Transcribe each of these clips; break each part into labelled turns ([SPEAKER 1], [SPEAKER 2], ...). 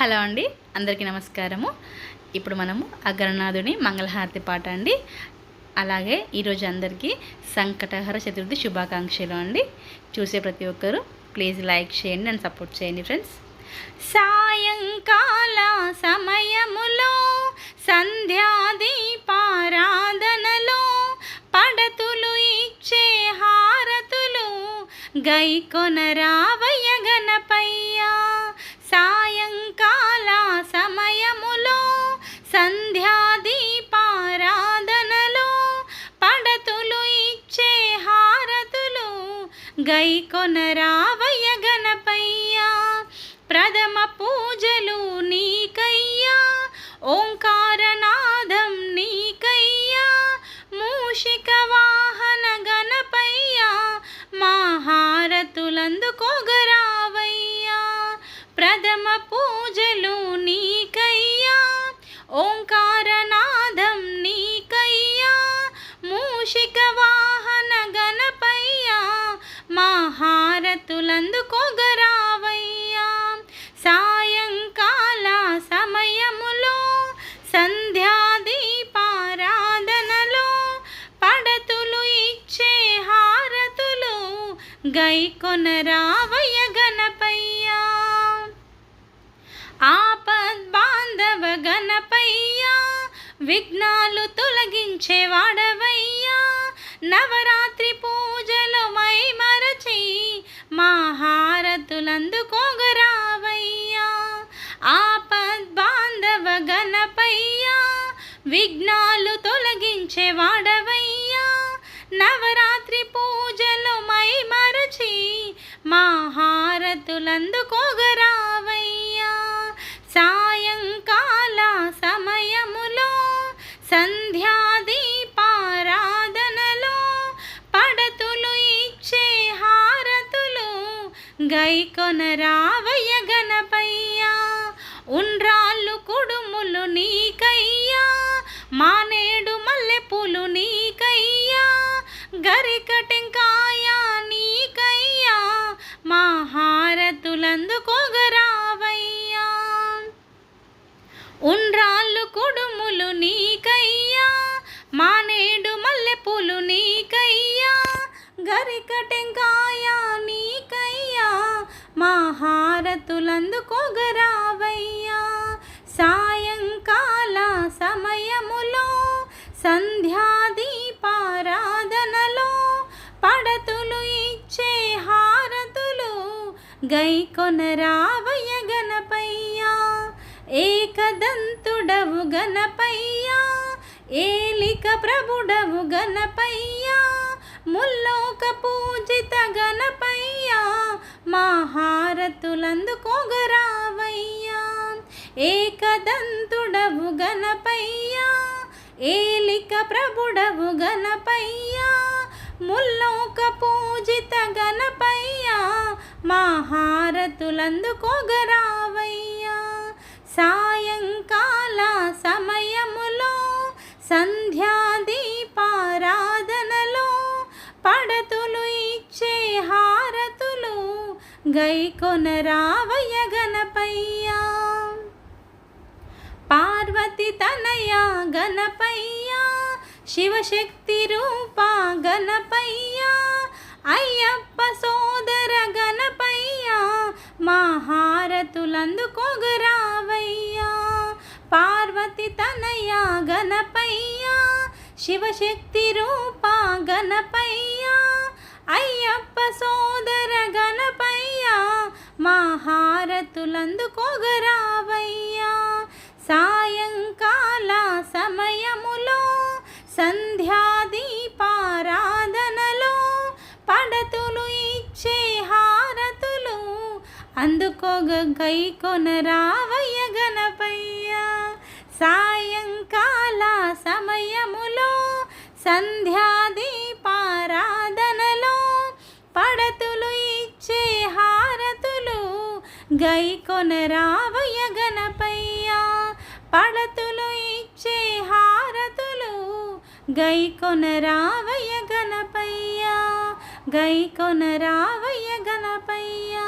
[SPEAKER 1] Hello అండి అందరికీ నమస్కారము. ఇప్పుడు మనము అగ్రనాథుని మంగళహారతి పాట అండి. అలాగే ఈరోజు అందరికీ సంకటహర చతుర్థి శుభాకాంక్షలు అండి. చూసే ప్రతి ఒక్కరూ ప్లీజ్ లైక్ చేయండి అండ్ సపోర్ట్ చేయండి ఫ్రెండ్స్ సాయంకాల సమయములో సంధ్యాదీపారాధనలో పడతులు ఇచ్చే హారతులు గైకొనరావ గై కొనరావయ్య గణపయ్యా ప్రథమ పూజలు నీకయ్యా ఓంకారనాదం నీకయ్యా మూషిక వాహన గణపయ్యా మహారతులందుకోగర గై కొనరావయ్య గణపయ్యా. ఆపద్ బాంధవ గణపయ్యా విఘ్నాలు తొలగించే వాడవయ్యా. నవరాత్రి పూజలు మై మరచి మాహారతులందుకోగరావయ్యా ఆపద్ బాంధవ గణపయ్యా విఘ్నాలు తొలగించే వాడవయ్యా. నవరాత్రి పూజలు మా హారతులందుకోగరావయ్యా సాయంకాల సమయములో సంధ్యాదీపారాధనలో పడతులు ఇచ్చే హారతులు గై కొనరావయ్య గణపయ్యా. ఉండ్రాళ్ళు కుడుములు నీకయ్యా. మానేడు మల్లెపూలు నీకయ్యా. గరిక టెంకాయ నీకయ్యా. మా హారతులందుకోగరావయ్యా ఉండ్రాళ్ళు కుడుములు నీకయ్యా. మానేడు మల్లెపూలు నీకయ్యా. గరిక టెంకాయ నీకయ్యా. మా హారతులందుకోగరావయ్యా సాయంకాల సమయములో సంద గై కొనరావయ్య గణపయ్యా ఏకదంతుడవు గణపయ్యా ఏలిక ప్రభుడవు గణపయ్యా ముల్లోక పూజిత గణపయ్యా మా హారతులందుకోగరావయ్యా ఏకదంతుడవు గణపయ్యా ఏలిక ప్రభుడవు గణపయ్యా ముల్లోక పూజిత గణపయ్యా మా సాయంకాల సమయములో సంధ్యాదీపారాధనలో పడతులు ఇచ్చే హారతులు గై కొనరావయ్య గణపయ్యా. పార్వతి తనయ గణపయ్య శివశక్తి రూపా గణపయ్యా అయ్యప్ప సోదర గణపయ్యా మహారతులందుకొగరావయ్యా పార్వతి తనయ గణపయ్యా శివశక్తి రూపా గణపయ్యా అయ్యప్ప సోదర గణపయ్యా మహారతులందుకొగరావయ్యా సా సంధ్యాదీపారాధనలో పడతులు ఇచ్చే హారతులు అందుకోగ గై కొనరావయ్య గణపయ్య. సాయంకాల సమయములో సంధ్యాదీపారాధనలో పడతులు ఇచ్చే హారతులు గై కొనరావయ్య గణపయ్య. పడతులు ఇచ్చే హారతులు గై కొనరావయ్య గణపయ్యా గై కొనరావయ్య గణపయ్యా.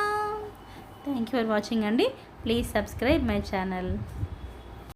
[SPEAKER 1] థ్యాంక్ యూ ఫర్ వాచింగ్ అండి. Please subscribe my channel